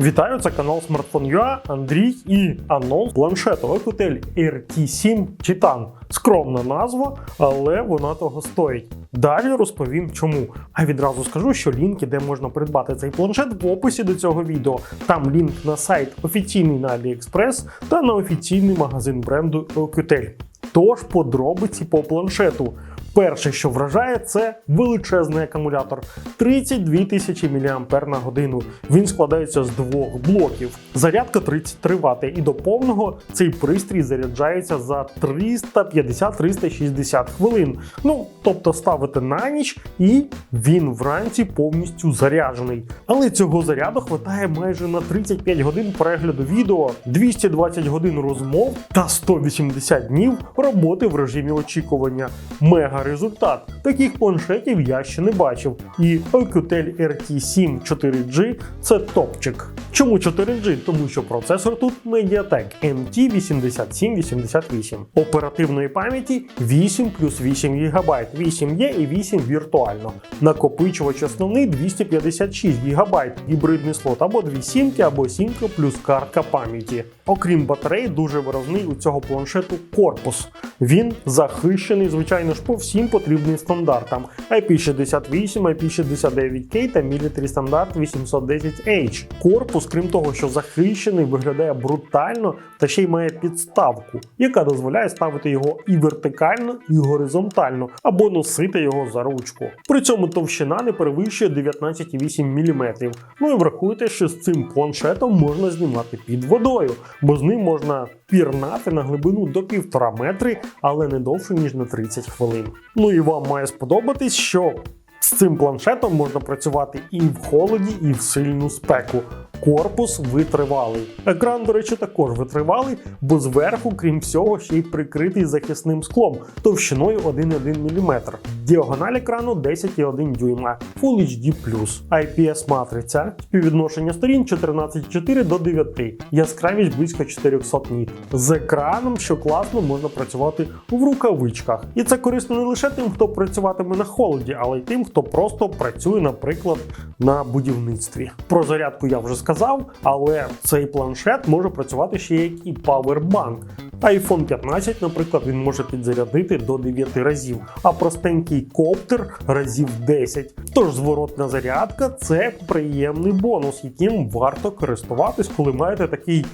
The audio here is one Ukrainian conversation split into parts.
Вітаю, це канал Smartphone.ua, Андрій і анонс планшету Ecotel RT7 Titan. Скромна назва, але вона того стоїть. Далі розповім чому. А відразу скажу, що лінки, де можна придбати цей планшет, в описі до цього відео. Там лінк на сайт офіційний на AliExpress та на офіційний магазин бренду Ecotel. Тож подробиці по планшету. Перше, що вражає, це величезний акумулятор 32 тисячі мАч. Він складається з двох блоків. Зарядка 33 Вт, і до повного цей пристрій заряджається за 350-360 хвилин. Ну, тобто ставите на ніч, і він вранці повністю заряджений. Але цього заряду хватає майже на 35 годин перегляду відео, 220 годин розмов та 180 днів роботи в режимі очікування. Мега результат. Таких планшетів я ще не бачив. І Alcatel RT7 4G це топчик. Чому 4G? Тому що процесор тут Mediatek MT8788. Оперативної пам'яті 8 плюс 8 ГБ. 8 є і 8 віртуально. Накопичувач основний 256 ГБ, гібридний слот або 2 сімки, або сімка плюс картка пам'яті. Окрім батарей, дуже виразний у цього планшету корпус. Він захищений, звичайно ж, по всім потрібним стандартам: IP68, IP69K та Military стандарт 810H. Корпус, крім того, що захищений, виглядає брутально та ще й має підставку, яка дозволяє ставити його і вертикально, і горизонтально, або носити його за ручку. При цьому товщина не перевищує 19,8 мм. Ну і врахуйте, що з цим планшетом можна знімати під водою, бо з ним можна пірнати на глибину до 1,5 метри, але не довше ніж на 30 хвилин. Ну і вам має сподобатись, що з цим планшетом можна працювати і в холоді, і в сильну спеку. Корпус витривалий. Екран, до речі, також витривалий, бо зверху, крім всього, ще й прикритий захисним склом товщиною 1,1 мм. Діагональ екрану 10,1 дюйма, Full HD+, IPS матриця, співвідношення сторін 14,4 до 9, яскравість близько 400 ніт. З екраном, що класно, можна працювати в рукавичках. І це корисно не лише тим, хто працюватиме на холоді, але й тим, хто просто працює, наприклад, на будівництві. Про зарядку я вже сказав, але цей планшет може працювати ще як і павербанк. iPhone 15, наприклад, він може підзарядити до 9 разів, а простенький коптер разів 10. Тож зворотна зарядка це приємний бонус, яким варто користуватись, коли маєте такий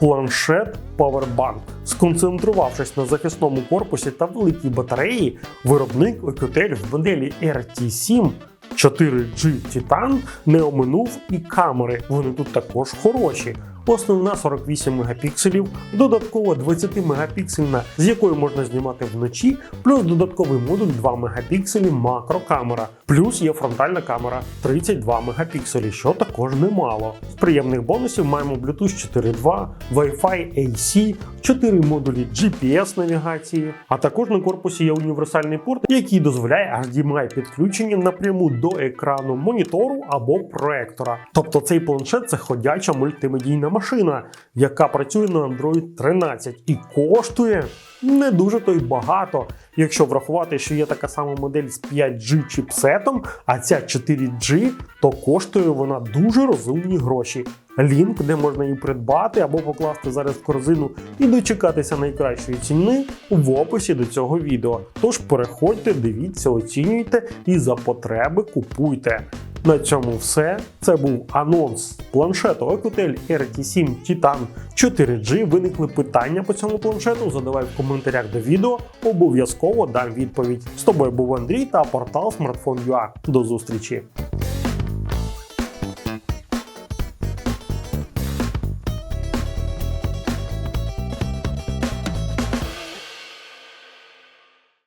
планшет Powerbank. Сконцентрувавшись на захисному корпусі та великій батареї, виробник Ecotel в моделі RT7 4G Titan не оминув і камери. Вони тут також хороші. Основна 48 мегапікселів, додаткова 20 мегапіксельна, з якою можна знімати вночі, плюс додатковий модуль 2 мегапікселі макрокамера, плюс є фронтальна камера 32 мегапікселі, що також немало. З приємних бонусів маємо Bluetooth 4.2, Wi-Fi AC, 4 модулі GPS навігації, а також на корпусі є універсальний порт, який дозволяє HDMI підключення напряму до екрану монітору або проектора. Тобто цей планшет це ходяча мультимедійна машина, яка працює на Android 13 і коштує не дуже то й багато. Якщо врахувати, що є така сама модель з 5G чіпсетом, а ця 4G, то коштує вона дуже розумні гроші. Лінк, де можна її придбати або покласти зараз в корзину і дочекатися найкращої ціни в описі до цього відео. Tож переходьте, дивіться, оцінюйте і за потреби купуйте. На цьому все. Це був анонс планшету Ecotel RT7 Titan 4G. Виникли питання по цьому планшету. Задавай в коментарях до відео. Обов'язково дам відповідь. З тобою був Андрій та портал Smartphone.ua. До зустрічі!